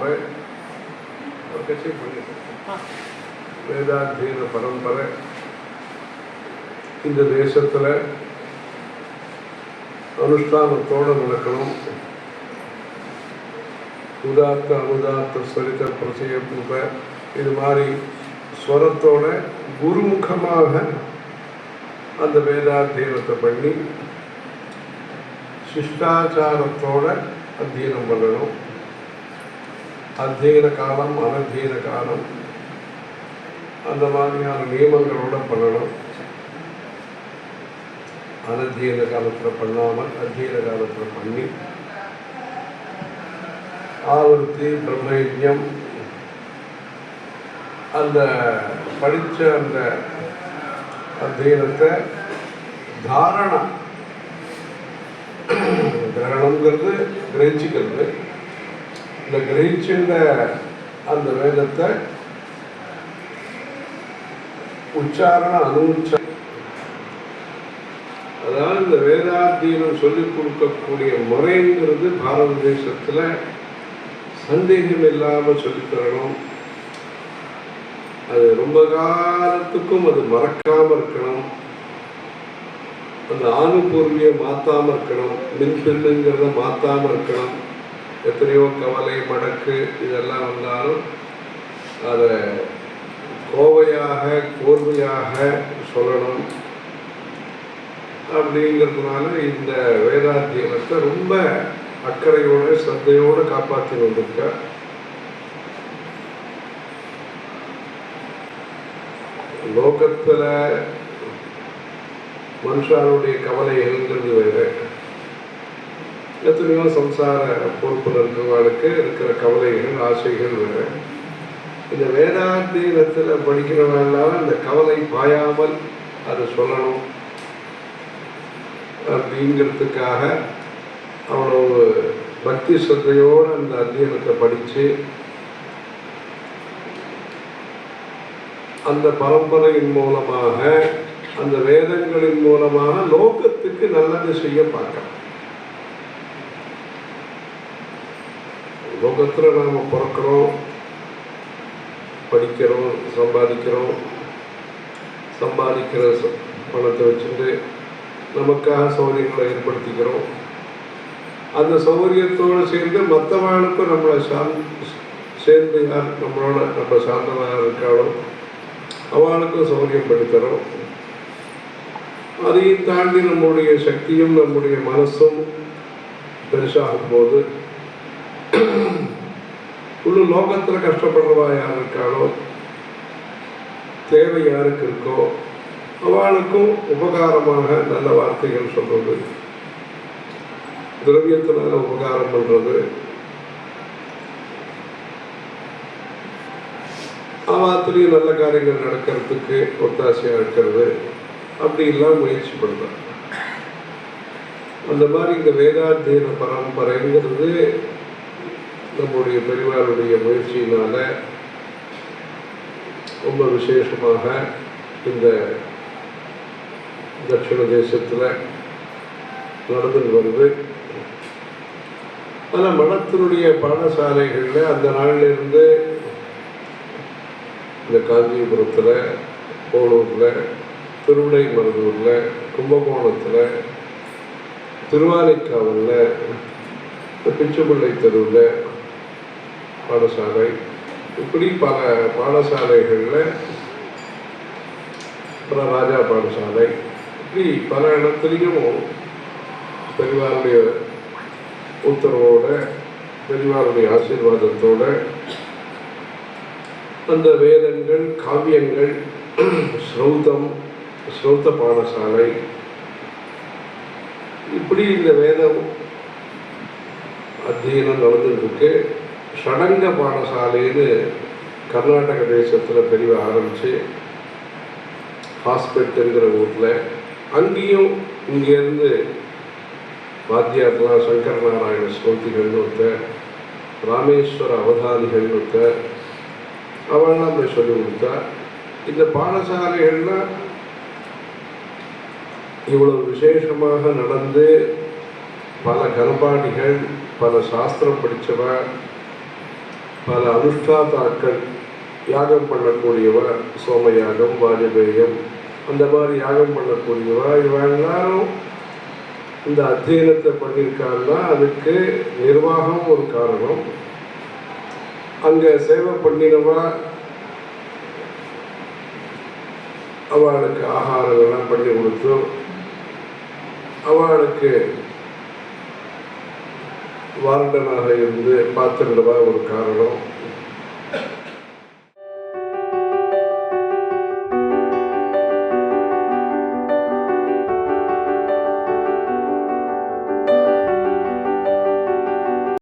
பரம்பரை ஒரு கட்சி பண்ணிட்டு வேதாத்தியன பரம்பரை இந்த தேசத்தில் அனுஷ்டானத்தோடு நடக்கணும் உதாத்த அனுதாத்த சரித்த பிரசய பூப இது மாதிரி ஸ்வரத்தோட குருமுகமாக அந்த வேதாத்தியனத்தை பண்ணி சிஷ்டாச்சாரத்தோட அத்தியனம் பண்ணணும் அத்தியன காலம் அனத்தியன காலம் அந்த மாதிரியான நியமங்களோட பண்ணணும். அனத்தியன காலத்தில் பண்ணாமல் அத்தியன காலத்தில் பண்ணி ஆவர்த்தி பிரம்மயஜம் அந்த படித்த அந்த அத்தியனத்தை தாரணம். கிரகணங்கிறது கிரகிச்சிக்கிறது. இந்த கிரகிச்சுன்ற அந்த வேதத்தை உச்சாரண அனுச்ச அதாவது இந்த வேதாத்தியனம் சொல்லிக் கொடுக்கக்கூடிய முறைங்கிறது பாரத தேசத்தில் சந்தேகம் இல்லாமல் சொல்லித்தரணும் அது ரொம்ப காலத்துக்கும் அது மறக்காமல் இருக்கணும். அந்த ஆணுபூர்வியை மாற்றாமல் இருக்கணும். மின்பில்லுங்கிறத மாற்றாமல் இருக்கணும். எத்தனையோ கவலை மடக்கு இதெல்லாம் வந்தாலும் அதை கோவையாக கோர்வையாக சொல்லணும் அப்படிங்கிறதுனால இந்த வேதாத்தியனத்தை ரொம்ப அக்கறையோட சந்தையோடு காப்பாற்றி வந்திருக்க லோகத்தில் மனுஷாருடைய கவலைகள்ங்கிறது எத்தனையோ சம்சார பொறுப்பில் இருக்கிறவர்களுக்கு இருக்கிற கவலைகள் ஆசைகள் வேறு இந்த வேதாந்தீனத்தில் படிக்கிறவங்களால அந்த கவலை பாயாமல் அதை சொல்லணும் அப்படிங்கிறதுக்காக அவ்வளவு பக்தி சத்தையோடு அந்த அத்தியனத்தை படித்து அந்த பரம்பரையின் மூலமாக அந்த வேதங்களின் மூலமாக லோகத்துக்கு நல்லது செய்ய பார்க்கலாம் லோகத்தில் நாம் பிறக்கிறோம் படிக்கிறோம் சம்பாதிக்கிறோம் சம்பாதிக்கிற ச- பணத்தை வச்சுட்டு நமக்காக சௌகரியங்களை ஏற்படுத்திக்கிறோம். அந்த சௌகரியத்தோடு சேர்ந்து மற்றவர்களுக்கும் நம்மளை சாந்த் சேர்ந்து யார் நம்மளோட நம்ம சார்ந்தவராக இருக்காளோ அவளுக்கும் சௌகரியம் படுத்துகிறோம் அதையும் தாண்டி நம்முடைய சக்தியும் நம்முடைய மனசும் பெருசாகும் போது முழு லோகத்தில் கஷ்டப்படுறவா யார் இருக்காளோ தேவை யாருக்கு இருக்கோ அவளுக்கும் உபகாரமாக நல்ல வார்த்தைகள் சொல்றது. திரவியத்தினால உபகாரம் பண்றது. அவாத்துலேயும் நல்ல காரியங்கள் நடக்கிறதுக்கு ஒத்தாசையாக இருக்கிறது. அப்படிலாம் முயற்சி பண்ணுறேன் அந்த மாதிரி இந்த வேதாத்தியன பரம்பரைங்கிறது நம்முடைய பெரிவாருடைய முயற்சியினால ரொம்ப விசேஷமாக இந்த தட்சிண தேசத்தில் நடந்துட்டு வருது. ஆனால் மடத்தினுடைய பாடசாலைகளில் அந்த நாளிலிருந்து இந்த காஞ்சிபுரத்தில் போலூரில் திருவிடைமருதூரில் கும்பகோணத்தில் திருவானைக்காவலில் பிச்சுப்பிள்ளை தெருவில் பாடசாலை. இப்படி பல பாடசாலைகளில் அப்புறம் ராஜா பாடசாலை. இப்படி பல இடத்துலையும் பெரிவாருடைய உத்தரவோட பெரிவாருடைய ஆசீர்வாதத்தோட அந்த வேதங்கள் காவியங்கள் ஸ்ரௌதம் ஸ்ரௌத பாடசாலை. இப்படி இந்த வேதம் அத்தியனம் நடந்துட்டு ஷடங்க பாடசாலைன்னு கர்நாடக தேசத்தில் பெரிய ஆரம்பித்து ஹாஸ்பிட்டல்ங்கிற ஊரில் அங்கேயும் இங்கேருந்து வாத்தியார்லாம் சங்கர் நாராயண ஸ்ரோதிகள்னு ஒருத்தர் ராமேஸ்வர அவதானிகள் ஒருத்தர் அவெல்லாம் போய் சொல்லி கொடுத்தா இந்த பாடசாலைகள்லாம் இவ்வளவு விசேஷமாக நடந்து பல கர்பாடிகள் பல சாஸ்திரம் படித்தவன் பல அனுஷ்டாதாக்கள் யாகம் பண்ணக்கூடியவ சோமயாகம் வாஜபேயம் அந்த மாதிரி யாகம் பண்ணக்கூடியவ இவ எல்லாரும் இந்த அத்தியனத்தை பண்ணியிருக்காருன்னா அதுக்கு நிர்வாகம் ஒரு காரணம். அங்கே சேவை பண்ணினவா அவளுக்கு ஆகாரங்கள்லாம் பண்ணி கொடுத்து அவளுக்கு வார்டனாக இருந்து பார்த்துருந்தவா ஒரு காரணம்?